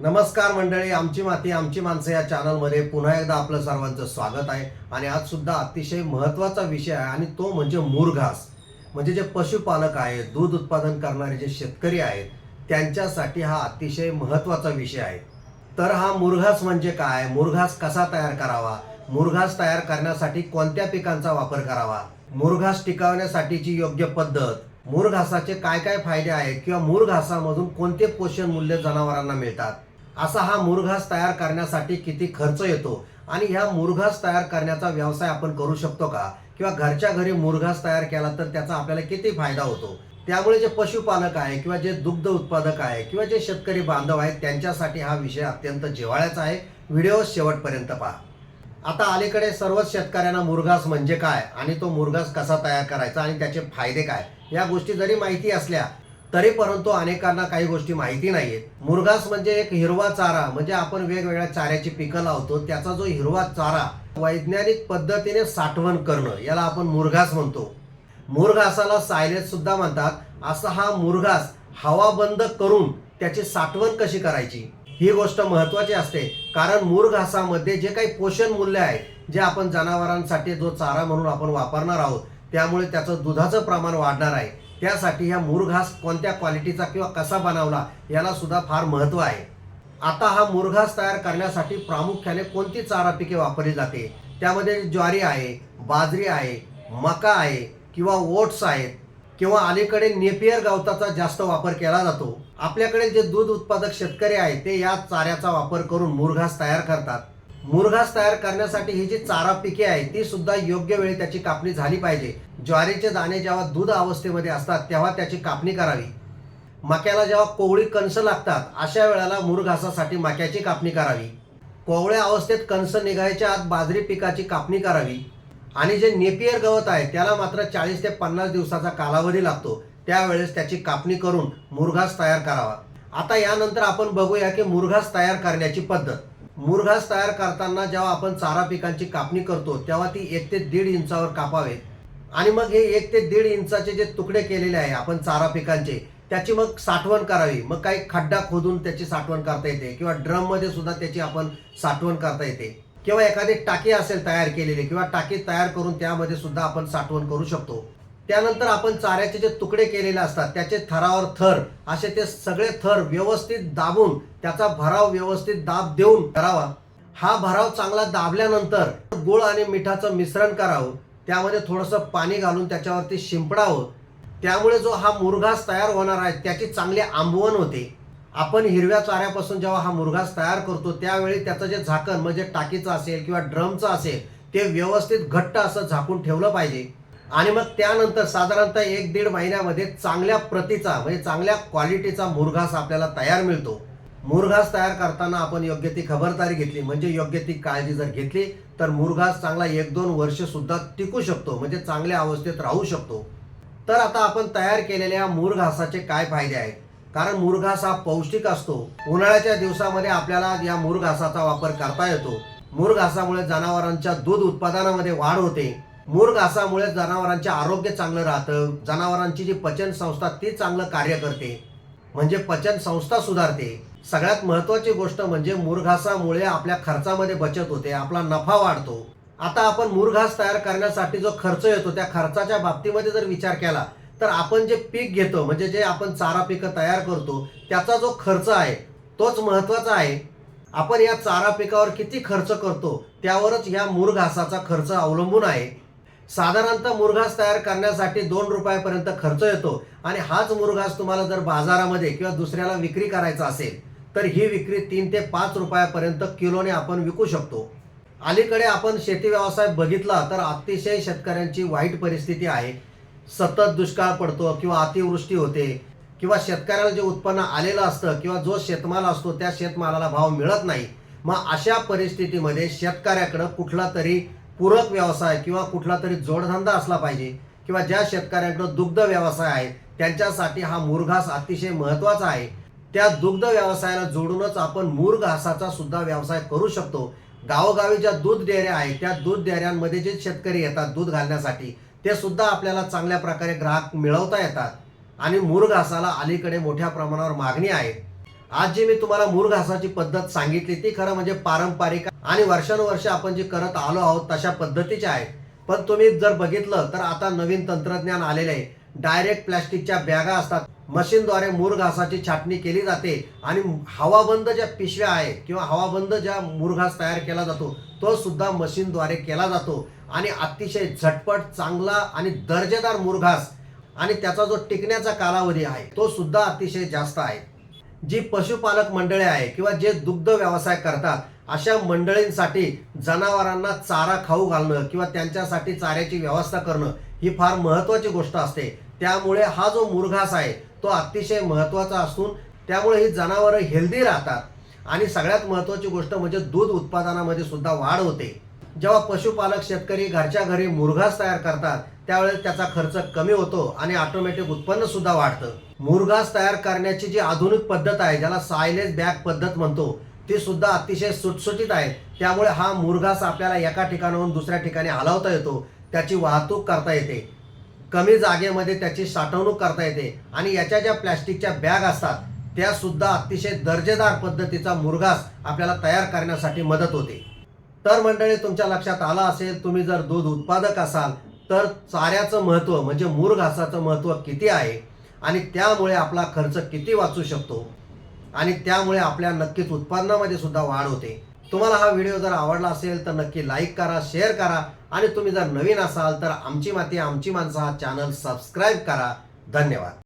नमस्कार मंडळी आमची माती आमची माणसं या चॅनलमध्ये पुन्हा एकदा आपलं सर्वांचं स्वागत आहे. आणि आज सुद्धा अतिशय महत्त्वाचा विषय आहे आणि तो म्हणजे मुरघास. म्हणजे जे पशुपालक आहेत दूध उत्पादन करणारे जे शेतकरी आहेत त्यांच्यासाठी हा अतिशय महत्त्वाचा विषय आहे. तर हा मुरघास म्हणजे काय? मुरघास कसा तयार करावा? मुरघास तयार करण्यासाठी कोणत्या पिकांचा वापर करावा? मुरघास टिकवण्यासाठीची योग्य पद्धत? मुरघासाचे काय काय फायदे आहेत? किंवा मुरघासामधून कोणते पोषण मूल्य जनावरांना मिळतात? असा हा मुरघास तयार करण्यासाठी किती खर्च येतो? आणि ह्या मुरघास तयार करण्याचा व्यवसाय आपण करू शकतो का? किंवा घरच्या घरी मुरघास तयार केला तर त्याचा आपल्याला किती फायदा होतो? त्यामुळे जे पशुपालक आहे किंवा जे दुग्ध उत्पादक आहे किंवा जे शेतकरी बांधव आहेत त्यांच्यासाठी हा विषय अत्यंत जिव्हाळ्याचा आहे. व्हिडिओ शेवटपर्यंत पहा. आता अलीकडे सर्वच शेतकऱ्यांना मुरघास म्हणजे काय? आणि तो मुरघास कसा तयार करायचा? आणि त्याचे फायदे काय? या गोष्टी जरी माहिती असल्या तरी परंतु अनेकांना काही गोष्टी माहिती नाही आहेत मुरघास म्हणजे एक हिरवा चारा म्हणजे आपण वेगवेगळ्या चाऱ्याची पिकं लावतो त्याचा जो हिरवा चारा वैज्ञानिक पद्धतीने साठवण करणं याला आपण मुरघास म्हणतो. मुरघासाला सायलेज सुद्धा म्हणतात. असा हा मुरघास हवा बंद करून त्याची साठवण कशी करायची? ही गोष्ट महत्वाची असते. कारण मुरघासामध्ये जे काही पोषण मूल्य आहे जे आपण जनावरांसाठी जो चारा म्हणून आपण वापरणार आहोत त्यामुळे त्याचं दुधाचं प्रमाण वाढणार आहे. त्यासाठी ह्या मुरघास कोणत्या क्वालिटीचा किंवा कसा बनवला याला सुद्धा फार महत्त्व आहे. आता हा मुरघास तयार करण्यासाठी प्रामुख्याने कोणती चारा पिके वापरली जाते? त्यामध्ये ज्वारी आहे बाजरी आहे मका आहे किंवा ओट्स आहेत किंवा अलीकडे नेपियर गवताचा जास्त वापर केला जातो. आपल्याकडे जे दूध उत्पादक शेतकरी आहेत ते या चाऱ्याचा वापर करून मुरघास तयार करतात. मुरघास तयार करण्यासाठी ही जी चारा पिके आहे ती सुद्धा योग्य वेळी त्याची कापणी झाली पाहिजे. ज्वारीचे दाणे जेव्हा दूध अवस्थेमध्ये असतात तेव्हा त्याची कापणी करावी. मक्याला जेव्हा कोवळी कणसं लागतात अशा वेळेला मुरघासासाठी मक्याची कापणी करावी. कोवळ्या अवस्थेत कणसं निघायच्या आत बाजरी पिकाची कापणी करावी. आणि जे नेपियर गवत आहे त्याला मात्र चाळीस ते पन्नास दिवसाचा कालावधी लागतो. त्यावेळेस त्याची कापणी करून मुरघास तयार करावा. आता यानंतर आपण बघूया की मुरघास तयार करण्याची पद्धत. मुरघास तयार करताना जेव्हा आपण चारा पिकांची कापणी करतो तेव्हा ती एक ते दीड इंचावर कापावे. आणि मग हे एक ते दीड इंचाचे जे तुकडे केलेले आहे आपण चारा पिकांचे त्याची मग साठवण करावी. मग काही खड्डा खोदून त्याची साठवण करता येते किंवा ड्रममध्ये सुद्धा त्याची आपण साठवण करता येते. किंवा एखादी टाकी असेल तयार केलेली किंवा टाकी तयार करून त्यामध्ये सुद्धा आपण साठवण करू शकतो. त्यानंतर आपण चाऱ्याचे जे तुकडे केलेले असतात त्याचे थरावर थर असे ते सगळे थर व्यवस्थित दाबून त्याचा भराव व्यवस्थित दाब देऊन करावा. हा भराव चांगला दाबल्यानंतर गुळ आणि मिठाचं मिश्रण करावं. त्यामध्ये थोडंसं पाणी घालून त्याच्यावरती शिंपडावं. त्यामुळे जो हा मुरघास तयार होणार आहे त्याची चांगली आंबवण होते. आपण हिरव्या चाऱ्यापासून जेव्हा हा मुरघास तयार करतो त्यावेळी त्याचं जे झाकण म्हणजे टाकीचं असेल किंवा ड्रमचं असेल ते व्यवस्थित घट्ट असं झाकून ठेवलं पाहिजे. आणि मग त्यानंतर साधारणतः एक दीड महिन्यामध्ये चांगल्या प्रतीचा म्हणजे चांगल्या क्वालिटीचा मुरघास आपल्याला तयार मिळतो. मुरघास तयार करताना आपण योग्य ती खबरदारी घेतली. म्हणजे योग्य ती काळजी जर घेतली तर मुरघास चांगला एक दोन वर्ष सुद्धा टिकू शकतो. म्हणजे चांगल्या अवस्थेत राहू शकतो. तर आता आपण तयार केलेल्या मुरघासाचे काय फायदे आहेत? कारण मुरघास हा पौष्टिक असतो. उन्हाळ्याच्या दिवसामध्ये आपल्याला या मुरघासाचा वापर करता येतो. मुरघासामुळे जनावरांच्या दूध उत्पादनामध्ये वाढ होते. मुरघासामुळे जनावरांचे आरोग्य चांगलं राहतं. जनावरांची जी पचन संस्था ती चांगलं कार्य करते. म्हणजे पचन संस्था सुधारते. सगळ्यात महत्वाची गोष्ट म्हणजे मुरघासामुळे आपल्या खर्चामध्ये बचत होते आपला नफा वाढतो. आता आपण मुरघास तयार करण्यासाठी जो खर्च येतो त्या खर्चाच्या बाबतीमध्ये जर विचार केला तर आपण जे पीक घेतो म्हणजे जे आपण चारा पिकं तयार करतो त्याचा जो खर्च आहे तोच महत्त्वाचा आहे. आपण या चारा पिकावर किती खर्च करतो त्यावरच या मुरघासाचा खर्च अवलंबून आहे. साधारणतः मुरघास तयार करण्यासाठी दोन रुपयापर्यंत खर्च येतो. आणि हाच मुरघास तुम्हाला जर बाजारामध्ये किंवा दुसऱ्याला विक्री करायचा असेल तर ही विक्री तीन ते पाच रुपयापर्यंत किलोने आपण विकू शकतो. अलीकडे आपण शेती व्यवसाय बघितला तर अतिशय शेतकऱ्यांची वाईट परिस्थिती आहे. सतत दुष्काळ पडतो किंवा अतिवृष्टी होते किंवा शेतकऱ्याला जे उत्पन्न आलेलं असतं किंवा जो शेतमाल असतो त्या शेतमालाला भाव मिळत नाही. मग अशा परिस्थितीमध्ये शेतकऱ्याकडं कुठला तरी पूरक व्यवसाय किंवा कुठला तरी जोडधंदा असला पाहिजे किंवा ज्या शेतकऱ्यांकडं दुग्ध व्यवसाय आहे त्यांच्यासाठी हा मुरघास अतिशय महत्त्वाचा आहे. त्या दुग्ध व्यवसायाला जोडूनच आपण मूरघासाचा सुद्धा व्यवसाय करू शकतो. गावोगावी ज्या दूध डेअऱ्या आहेत त्या दूध डेअऱ्यांमध्ये जे शेतकरी येतात दूध घालण्यासाठी ते सुद्धा आपल्याला चांगल्या प्रकारे ग्राहक मिळवता येतात. आणि मूर घासाला अलीकडे मोठ्या प्रमाणावर मागणी आहे. आज जी मी तुम्हाला मूर घासाची पद्धत सांगितली ती खरं म्हणजे पारंपरिक आणि वर्षानुवर्ष आपण जे करत आलो आहोत तशा पद्धतीच्या आहेत. पण तुम्ही जर बघितलं तर आता नवीन तंत्रज्ञान आलेलं आहे. डायरेक्ट प्लॅस्टिकच्या बॅगा असतात. मशीनद्वारे मूर घासाची छाटणी केली जाते. आणि हवाबंद ज्या पिशव्या आहे किंवा हवाबंद ज्या मुरघास तयार केला जातो तो सुद्धा मशीनद्वारे केला जातो. आणि अतिशय झटपट चांगला आणि दर्जेदार मुरघास आणि त्याचा जो टिकण्याचा कालावधी आहे तो सुद्धा अतिशय जास्त आहे. जी पशुपालक मंडळे आहे किंवा जे दुग्ध व्यवसाय करतात अशा मंडळींसाठी जनावरांना चारा खाऊ घालणं किंवा त्यांच्यासाठी चाऱ्याची व्यवस्था करणं ही फार महत्त्वाची गोष्ट असते. त्यामुळे हा जो मुरघास आहे तो अतिशय महत्त्वाचा असून त्यामुळे ही जनावरं हेल्दी राहतात. आणि सगळ्यात महत्त्वाची गोष्ट म्हणजे दूध उत्पादनामध्ये सुद्धा वाढ होते. जेव्हा पशुपालक शेतकरी घरच्या घरी मुरघास तयार करतात त्यावेळेस त्याचा खर्च कमी होतो आणि ऑटोमॅटिक उत्पन्न सुद्धा वाढतं. मुरघास तयार करण्याची जी आधुनिक पद्धत आहे ज्याला सायलेज बॅग पद्धत म्हणतो ती सुद्धा अतिशय सुटसुटीत आहे त्यामुळे हा मुरघास आपल्याला एका ठिकाणाहून दुसऱ्या ठिकाणी हलवता येतो. त्याची वाहतूक करता येते. कमी जागेमध्ये त्याची साठवणूक करता येते. आणि याच्या ज्या प्लॅस्टिकच्या बॅग असतात त्या सुद्धा अतिशय दर्जेदार पद्धतीचा मुरघास आपल्याला तयार करण्यासाठी मदत होते. तर मंडळी तुमच्या लक्षात आलं असेल तुम्ही जर दूध उत्पादक असाल तर चाऱ्याचं महत्त्व म्हणजे मूर घासाचं महत्त्व किती आहे? आणि त्यामुळे आपला खर्च किती वाचू शकतो? आणि त्यामुळे आपल्या नक्कीच उत्पन्नामध्ये सुद्धा वाढ होते. तुम्हाला हा व्हिडिओ जर आवडला असेल तर नक्की लाईक करा शेअर करा आणि तुम्ही जर नवीन असाल तर आमची माती आमची माणसं हा चॅनल सबस्क्राईब करा. धन्यवाद.